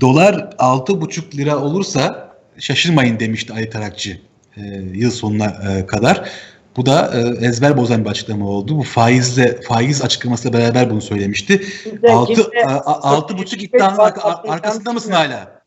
Dolar 6,5 lira olursa şaşırmayın demişti Ali Tarakçı e, yıl sonuna e, kadar. Bu da e, ezber bozan bir açıklama oldu. Bu faizle faiz açıklamasıyla beraber bunu söylemişti. Kimse- 6 kimse- 6,5 iddianın arka- ar- arkasında mısın hala?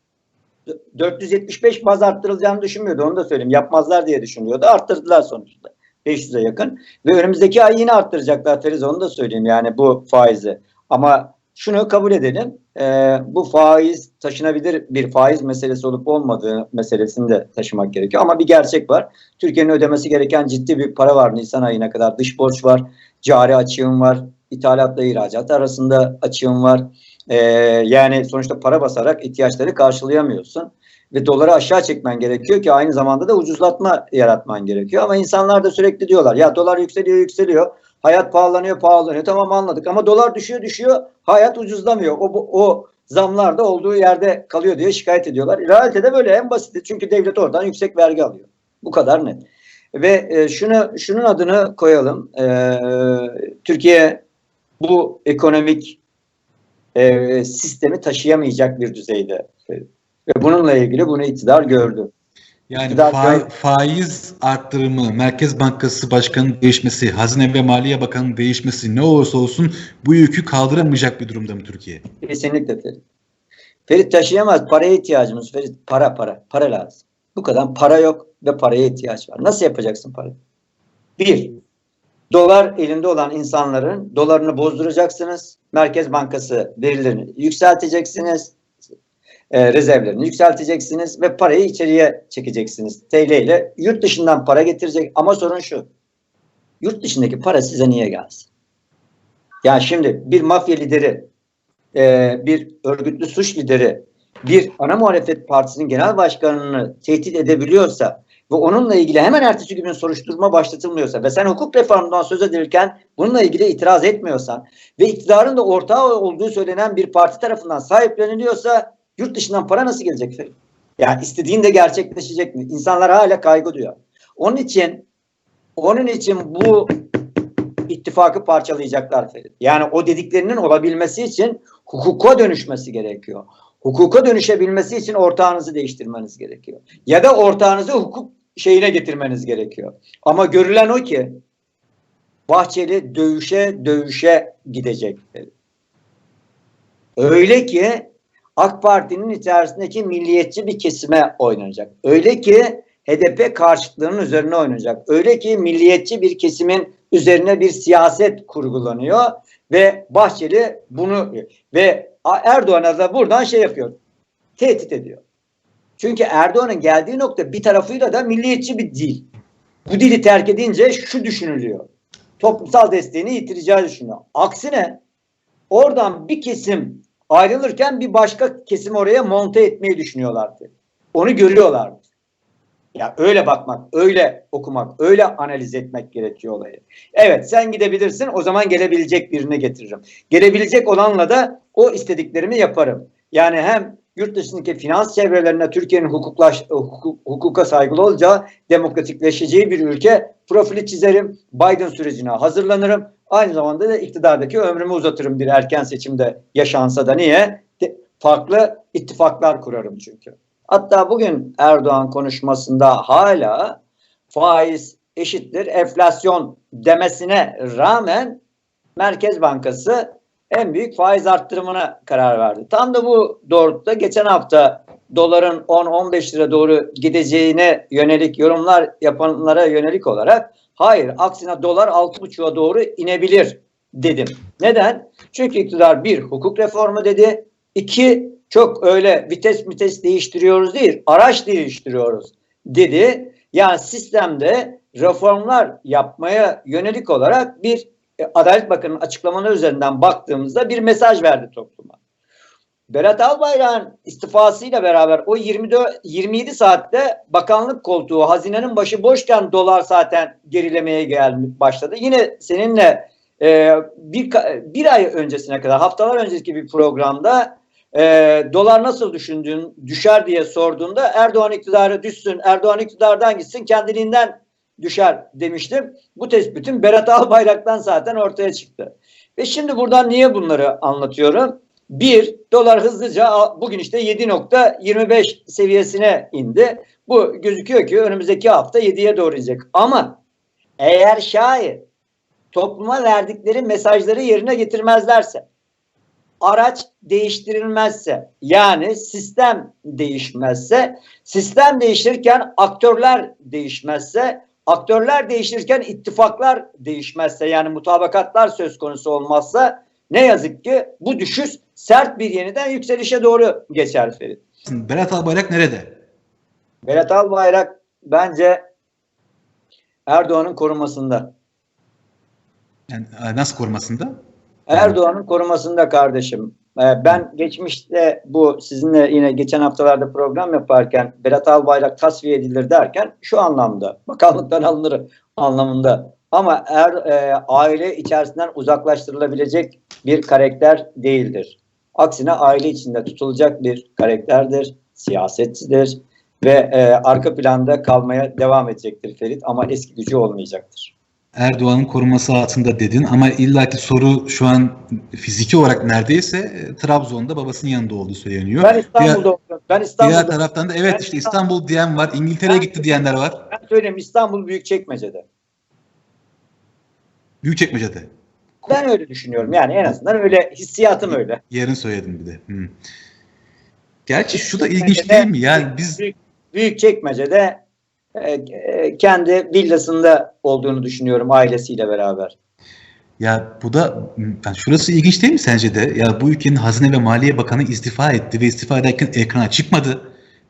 475 baz arttırılacağını düşünmüyordu. Onu da söyleyeyim. Yapmazlar diye düşünüyordu. Arttırdılar sonuçta. 500'e yakın. Ve önümüzdeki ay yine arttıracaklar Feriz. Onu da söyleyeyim yani bu faizi. Ama şunu kabul edelim. e, bu faiz taşınabilir bir faiz meselesi olup olmadığı meselesini de taşımak gerekiyor. Ama bir gerçek var. Türkiye'nin ödemesi gereken ciddi bir para var Nisan ayına kadar. Dış borç var, cari açığım var, ithalatla ihracat arasında açığım var. E, yani sonuçta para basarak ihtiyaçları karşılayamıyorsun. Ve doları aşağı çekmen gerekiyor ki aynı zamanda da ucuzlatma yaratman gerekiyor. Ama insanlar da sürekli diyorlar ya dolar yükseliyor yükseliyor. Hayat pahalanıyor pahalanıyor. Tamam anladık ama dolar düşüyor düşüyor. Hayat ucuzlamıyor. O, o zamlar da olduğu yerde kalıyor diye şikayet ediyorlar. Realitede böyle en basiti. Çünkü devlet oradan yüksek vergi alıyor. Bu kadar net. Ve e, şunu şunun adını koyalım. E, Türkiye bu ekonomik e, sistemi taşıyamayacak bir düzeyde. Ve bununla ilgili bunu iktidar gördü. Yani fa- gör- faiz arttırımı, Merkez Bankası Başkanı'nın değişmesi, Hazine ve Maliye Bakanı'nın değişmesi ne olursa olsun bu yükü kaldıramayacak bir durumda mı Türkiye? Kesinlikle Ferit. Ferit taşıyamaz. Paraya ihtiyacımız. Ferit para para. Para lazım. Bu kadar para yok ve paraya ihtiyaç var. Nasıl yapacaksın parayı? Bir, dolar elinde olan insanların dolarını bozduracaksınız. Merkez Bankası verilerini yükselteceksiniz. E, rezervlerini yükselteceksiniz ve parayı içeriye çekeceksiniz. TL ile yurt dışından para getirecek. Ama sorun şu. Yurt dışındaki para size niye gelsin? Yani şimdi bir mafya lideri e, bir örgütlü suç lideri bir ana muhalefet partisinin genel başkanını tehdit edebiliyorsa ve onunla ilgili hemen ertesi gün soruşturma başlatılmıyorsa ve sen hukuk reformundan söz edilirken bununla ilgili itiraz etmiyorsan ve iktidarın da ortağı olduğu söylenen bir parti tarafından sahipleniliyorsa yurt dışından para nasıl gelecek Ferit? Yani istediğin de gerçekleşecek mi? İnsanlar hala kaygı duyuyor. Onun için onun için bu ittifakı parçalayacaklar Ferit. Yani o dediklerinin olabilmesi için hukuka dönüşmesi gerekiyor. Hukuka dönüşebilmesi için ortağınızı değiştirmeniz gerekiyor. Ya da ortağınızı hukuk şeyine getirmeniz gerekiyor. Ama görülen o ki Bahçeli dövüşe dövüşe gidecek. Öyle ki AK Parti'nin içerisindeki milliyetçi bir kesime oynanacak. Öyle ki HDP karşıtlığının üzerine oynayacak. Öyle ki milliyetçi bir kesimin üzerine bir siyaset kurgulanıyor ve Bahçeli bunu ve Erdoğan'a da buradan şey yapıyor. Tehdit ediyor. Çünkü Erdoğan'ın geldiği nokta bir tarafıyla da milliyetçi bir dil. Bu dili terk edince şu düşünülüyor. Toplumsal desteğini yitireceği düşünüyor. Aksine oradan bir kesim ayrılırken bir başka kesim oraya monte etmeyi düşünüyorlardı. Onu görüyorlardı. Ya öyle bakmak, öyle okumak, öyle analiz etmek gerekiyor olayı. Evet sen gidebilirsin o zaman gelebilecek birini getiririm. Gelebilecek olanla da o istediklerimi yaparım. Yani hem yurt dışındaki finans çevrelerine Türkiye'nin hukuklaş, hukuk, hukuka saygılı olacağı, demokratikleşeceği bir ülke profili çizerim. Biden sürecine hazırlanırım. Aynı zamanda da iktidardaki ömrümü uzatırım bir erken seçimde yaşansa da niye? Farklı ittifaklar kurarım çünkü. Hatta bugün Erdoğan konuşmasında hala faiz eşittir enflasyon demesine rağmen Merkez Bankası en büyük faiz arttırımına karar verdi. Tam da bu doğrultuda geçen hafta doların 10-15 lira doğru gideceğine yönelik yorumlar yapanlara yönelik olarak hayır aksine dolar 6,5'a doğru inebilir dedim. Neden? Çünkü iktidar bir hukuk reformu dedi. iki çok öyle vites vites değiştiriyoruz değil, araç değiştiriyoruz dedi. Yani sistemde reformlar yapmaya yönelik olarak bir e, Adalet Bakanı'nın açıklamaları üzerinden baktığımızda bir mesaj verdi topluma. Berat Albayrak'ın istifasıyla beraber o 24 27 saatte bakanlık koltuğu hazinenin başı boşken dolar zaten gerilemeye gelmiş başladı. Yine seninle e, bir, bir ay öncesine kadar haftalar önceki bir programda e, dolar nasıl düşündüğün düşer diye sorduğunda Erdoğan iktidarı düşsün, Erdoğan iktidardan gitsin kendiliğinden düşer demiştim. Bu tespitin Berat Albayrak'tan zaten ortaya çıktı. Ve şimdi buradan niye bunları anlatıyorum? Bir, dolar hızlıca bugün işte 7.25 seviyesine indi. Bu gözüküyor ki önümüzdeki hafta 7'ye doğru inecek. Ama eğer şayet topluma verdikleri mesajları yerine getirmezlerse, araç değiştirilmezse, yani sistem değişmezse, sistem değiştirirken aktörler değişmezse, aktörler değiştirirken ittifaklar değişmezse, yani mutabakatlar söz konusu olmazsa ne yazık ki bu düşüş sert bir yeniden yükselişe doğru geçer Ferit. Berat Albayrak nerede? Berat Albayrak bence Erdoğan'ın korumasında. Yani e, nasıl korumasında? Erdoğan'ın korumasında kardeşim. Ee, Ben geçmişte bu sizinle yine geçen haftalarda program yaparken Berat Albayrak tasfiye edilir derken şu anlamda bakanlıktan alınır anlamında ama er, e, aile içerisinden uzaklaştırılabilecek bir karakter değildir. Aksine aile içinde tutulacak bir karakterdir, siyasetçidir ve e, arka planda kalmaya devam edecektir Ferit ama eski gücü olmayacaktır. Erdoğan'ın koruması altında dedin ama illaki soru şu an fiziki olarak neredeyse e, Trabzon'da babasının yanında olduğu söyleniyor. Ben İstanbul'da oturuyorum. Ben Diğer İstanbul'da taraftan da evet Ben işte İstanbul diyen var, İngiltere'ye gitti diyenler var. Ben söyleyeyim İstanbul Büyükçekmece'de. Büyükçekmece'de. Ben öyle düşünüyorum. Yani en azından öyle hissiyatım öyle. Yarın söyledim bir de. Hı. Gerçi şu da ilginç değil mi? Yani biz Büyük, Büyükçekmece'de e, e, kendi villasında olduğunu düşünüyorum ailesiyle beraber. ya bu da yani şurası ilginç değil mi sence de? Ya bu ülkenin Hazine ve Maliye Bakanı istifa etti ve istifa ederken ekrana çıkmadı.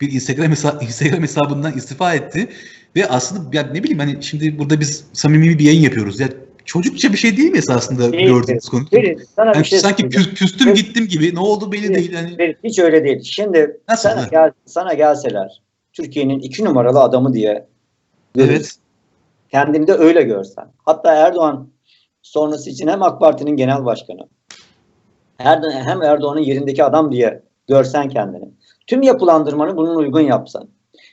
Bir Instagram, hesa- Instagram hesabından istifa etti ve aslında ya ne bileyim hani şimdi burada biz samimi bir yayın yapıyoruz. Ya çocukça bir şey değil mi esasında Değil, gördüğümüz konu? Ferit sana bir Yani şey sanki pü- küstüm Evet. gittim gibi. Ne oldu belli Evet, değil. Yani Ferit, hiç öyle değil. Şimdi Nasıl? sana, gel, sana gelseler Türkiye'nin iki numaralı adamı diye evet. kendini de öyle görsen. Hatta Erdoğan sonrası için hem AK Parti'nin genel başkanı Erdoğan, hem Erdoğan'ın yerindeki adam diye görsen kendini. Tüm yapılandırmanı bunun uygun yapsan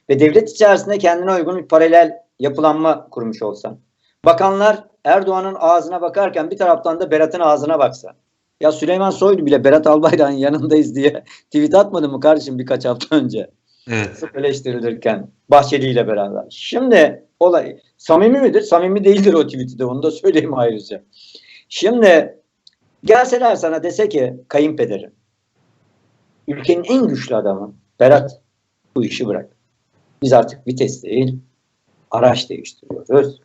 ve devlet içerisinde kendine uygun bir paralel yapılanma kurmuş olsan. Bakanlar Erdoğan'ın ağzına bakarken bir taraftan da Berat'ın ağzına baksa. Ya Süleyman Soylu bile Berat Albayrak'ın yanındayız diye tweet atmadı mı kardeşim birkaç hafta önce? Evet. eleştirilirken Bahçeli ile beraber. Şimdi olay samimi midir? Samimi değildir o tweet'i de onu da söyleyeyim ayrıca. Şimdi gelseler sana dese ki kayınpederim ülkenin en güçlü adamı Berat bu işi bırak. Biz artık vites değil araç değiştiriyoruz.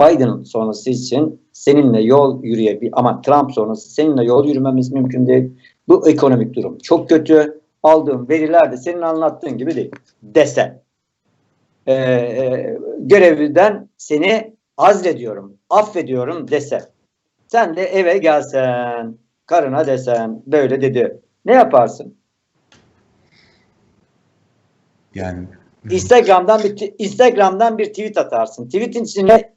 Biden sonrası için seninle yol yürüyebil ama Trump sonrası seninle yol yürümemiz mümkün değil. Bu ekonomik durum çok kötü. Aldığım veriler de senin anlattığın gibi değil. Desen. Ee, e, görevden seni azlediyorum, affediyorum dese. Sen de eve gelsen, karına desen, böyle dedi. Ne yaparsın? Yani Instagram'dan bir Instagram'dan bir tweet atarsın. Tweetin içine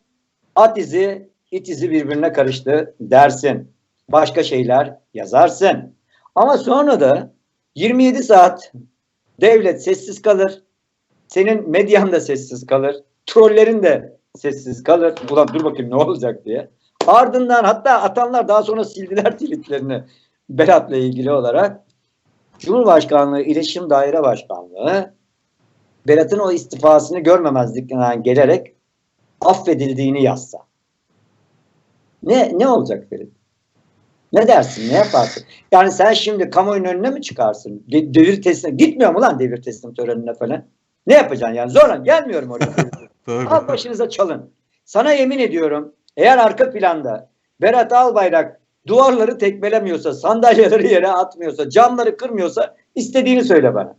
at izi, it izi birbirine karıştı dersin. Başka şeyler yazarsın. Ama sonra da 27 saat devlet sessiz kalır. Senin medyan da sessiz kalır. Trollerin de sessiz kalır. Ulan dur bakayım ne olacak diye. Ardından hatta atanlar daha sonra sildiler tweetlerini Berat'la ilgili olarak. Cumhurbaşkanlığı İletişim Daire Başkanlığı Berat'ın o istifasını görmemezlikten gelerek affedildiğini yazsa. Ne ne olacak Ferit? Ne dersin? Ne yaparsın? Yani sen şimdi kamuoyunun önüne mi çıkarsın? De- devir teslim gitmiyor mu lan devir teslim törenine falan? Ne yapacaksın yani? Zorla gelmiyorum oraya. Al başınıza çalın. Sana yemin ediyorum eğer arka planda Berat Albayrak duvarları tekmelemiyorsa, sandalyeleri yere atmıyorsa, camları kırmıyorsa istediğini söyle bana.